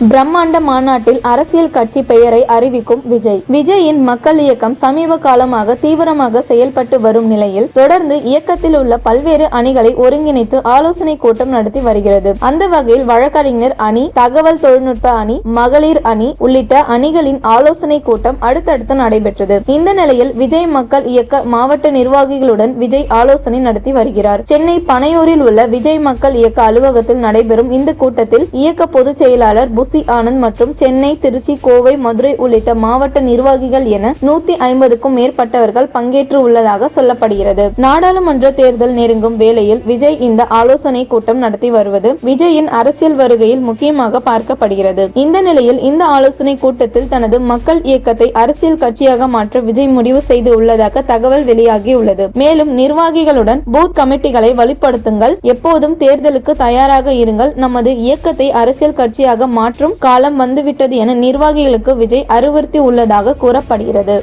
பிரம்மாண்ட மாநாட்டில் அரசியல் கட்சி பெயரை அறிவிக்கும் விஜய். விஜயின் மக்கள் இயக்கம் சமீப காலமாக தீவிரமாக செயல்பட்டு வரும் நிலையில் தொடர்ந்து இயக்கத்தில் உள்ள பல்வேறு அணிகளை ஒருங்கிணைத்து ஆலோசனை கூட்டம் நடத்தி வருகிறது. அந்த வகையில் வழக்கறிஞர் அணி தகவல் தொழில்நுட்ப அணி மகளிர் அணி உள்ளிட்ட அணிகளின் ஆலோசனை கூட்டம் அடுத்தடுத்து நடைபெற்றது. இந்த நிலையில் விஜய் மக்கள் இயக்க மாவட்ட நிர்வாகிகளுடன் விஜய் ஆலோசனை நடத்தி வருகிறார். சென்னை பனையூரில் உள்ள விஜய் மக்கள் இயக்க அலுவலகத்தில் நடைபெறும் இந்த கூட்டத்தில் இயக்க பொதுச் செயலாளர் புசி ஆனந்த் மற்றும் சென்னை திருச்சி கோவை மதுரை உள்ளிட்ட மாவட்ட நிர்வாகிகள் என நூத்தி ஐம்பதுக்கும் மேற்பட்டவர்கள் பங்கேற்று உள்ளதாக சொல்லப்படுகிறது. நாடாளுமன்ற தேர்தல் நெருங்கும் வேளையில் விஜய் இந்த ஆலோசனை கூட்டம் நடத்தி வருவது விஜயின் அரசியல் வருகையில் முக்கியமாக பார்க்கப்படுகிறது. இந்த நிலையில் இந்த ஆலோசனை கூட்டத்தில் தனது மக்கள் இயக்கத்தை அரசியல் கட்சியாக மாற்ற விஜய் முடிவு செய்து உள்ளதாக தகவல் வெளியாகியுள்ளது. மேலும் நிர்வாகிகளுடன் பூத் கமிட்டிகளை வலுப்படுத்துங்கள். எப்போதும் தேர்தலுக்கு தயாராக இருங்கள். நமது இயக்கத்தை அரசியல் கட்சியாக மாற்ற மாற்றும் காலம் வந்துவிட்டது என நிர்வாகிகளுக்கு விஜய் அறிவுறுத்தி உள்ளதாக கூறப்படுகிறது.